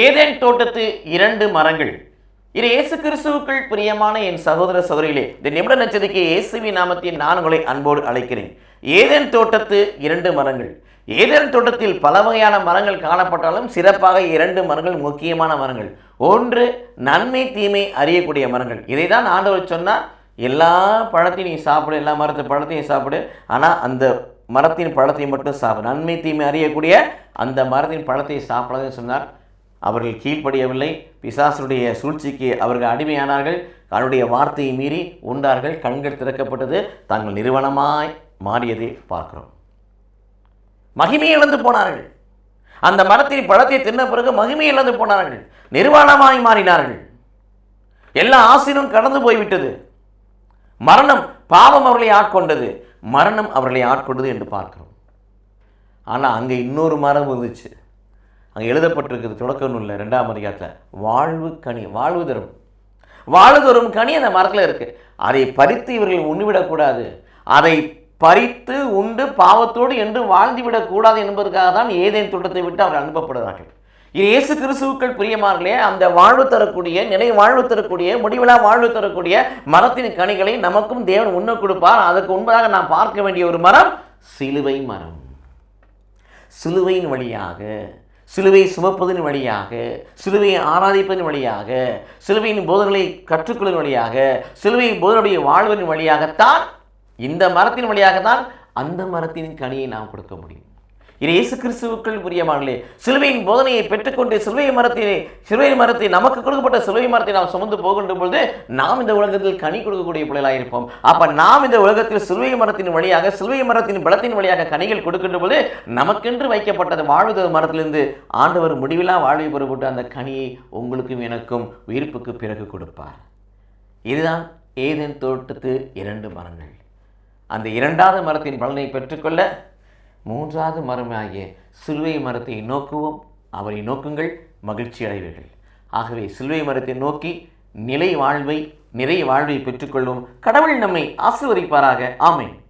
Eden தோட்டத்து இரண்டு மரங்கள். இது இயேசு கிறிஸ்துவுக்குள் பிரியமான என் சகோதர சகோதரிகளே இந்த நிமிட நட்சத்திரிக்கு இயேசுவி நாமத்தில் நான் உங்களை அன்போடு அழைக்கிறேன். ஏதேன் தோட்டத்து இரண்டு மரங்கள். ஏதேன் தோட்டத்தில் பல வகையான மரங்கள் காணப்பட்டாலும் சிறப்பாக இரண்டு மரங்கள் முக்கியமான மரங்கள். ஒன்று நன்மை தீமை அறியக்கூடிய மரங்கள். இதை தான் ஆண்டவர் சொன்னால் எல்லா பழத்தையும் நீ சாப்பிடு எல்லா மரத்து பழத்தையும் சாப்பிடு. ஆனால் அந்த மரத்தின் பழத்தை மட்டும் சாப்பிடு. நன்மை தீமை அறியக்கூடிய அந்த மரத்தின் பழத்தை சாப்பிடாதுன்னு சொன்னார். அவர்கள் கீழ்ப்படியவில்லை. பிசாசுடைய சூழ்ச்சிக்கு அவர்கள் அடிமையானார்கள். அவருடைய வார்த்தையை மீறி உண்டார்கள். கண்கள் திறக்கப்பட்டது. தாங்கள் நிறுவனமாய் மாறியதை பார்க்கிறோம். மகிமை இழந்து போனார்கள். அந்த மரத்தின் பழத்தை தின்ன பிறகு மகிமை இழந்து போனார்கள். நிர்வாணமாய் மாறினார்கள். எல்லா ஆசீனும் கடந்து போய்விட்டது. மரணம் பாவம் அவர்களை ஆட்கொண்டது. மரணம் அவர்களை ஆட்கொண்டது என்று பார்க்கிறோம். ஆனால் அங்கே இன்னொரு மரம் இருந்துச்சு. அங்கே எழுதப்பட்டிருக்கிறது தொடக்க நூலில் ரெண்டாம் அதிகாரத்தில் வாழ்வு கனி வாழ்வு தரும். வாழ்வு தரும் கனி அந்த மரத்தில் இருக்குது அதை பறித்து இவர்கள் உண்ணிவிடக்கூடாது அதை பறித்து உண்டு பாவத்தோடு என்று வாழ்ந்து விடக்கூடாது என்பதற்காக தான் ஏதேன் தோட்டத்தை விட்டு அவர் அனுப்பப்படுகிறார்கள். இது இயேசு கிறிஸ்துவுக்கள் பிரியமார்களே அந்த வாழ்வு தரக்கூடிய நினை வாழ்வு தரக்கூடிய முடிவிலா வாழ்வு தரக்கூடிய மரத்தின் கனிகளை நமக்கும் தேவன் உண்ண கொடுப்பார். அதற்கு உண்மையாக நாம் பார்க்க வேண்டிய ஒரு மரம் சிலுவை மரம். சிலுவையின் வழியாக சிலுவை சுமப்பதன் வழியாக சிலுவையை ஆராதிப்பதன் வழியாக சிலுவையின் போதனைகளை கற்றுக்கொள்வதன் வழியாக சிலுவையின் போதனுடைய வாழ்வதன் வழியாகத்தான் இந்த மரத்தின் வழியாகத்தான் அந்த மரத்தின் கனியை நாம் கொடுக்க முடியும். இது இயேசு கிறிஸ்துவுக்குள் புரியமானே சிலுவையின் போதனையை பெற்றுக்கொண்டு சிலுவை மரத்தினை சிலுவை மரத்தை நமக்கு கொடுக்கப்பட்ட சிலுவை மரத்தை நாம் சுமந்து போகின்ற பொழுது நாம் இந்த உலகத்தில் கனி கொடுக்கக்கூடிய பிள்ளைகளாக இருப்போம். அப்ப நாம் இந்த உலகத்தில் சிலுவை மரத்தின் வழியாக சிலுவை மரத்தின் பலத்தின் வழியாக கனிகள் கொடுக்கின்ற பொழுது நமக்கென்று வைக்கப்பட்டது வாழ்வது மரத்திலிருந்து ஆண்டவர் முடிவிலா வாழ்வை பெறப்பட்டு அந்த கனியை உங்களுக்கும் எனக்கும் உயிர்ப்புக்கு பிறகு கொடுப்பார். இதுதான் ஏதேன் தோட்டத்து இரண்டு மரங்கள். அந்த இரண்டாவது மரத்தின் பலனை பெற்றுக்கொள்ள மூன்றாவது மரமாகிய சிலுவை மரத்தை நோக்குவோம். அவரை நோக்குங்கள் மகிழ்ச்சி அடைவீர்கள். ஆகவே சிலுவை மரத்தை நோக்கி நிலை வாழ்வை நிறை வாழ்வை பெற்றுக்கொள்வோம். கடவுள் நம்மை ஆசிர்வதிப்பாராக. ஆமென்.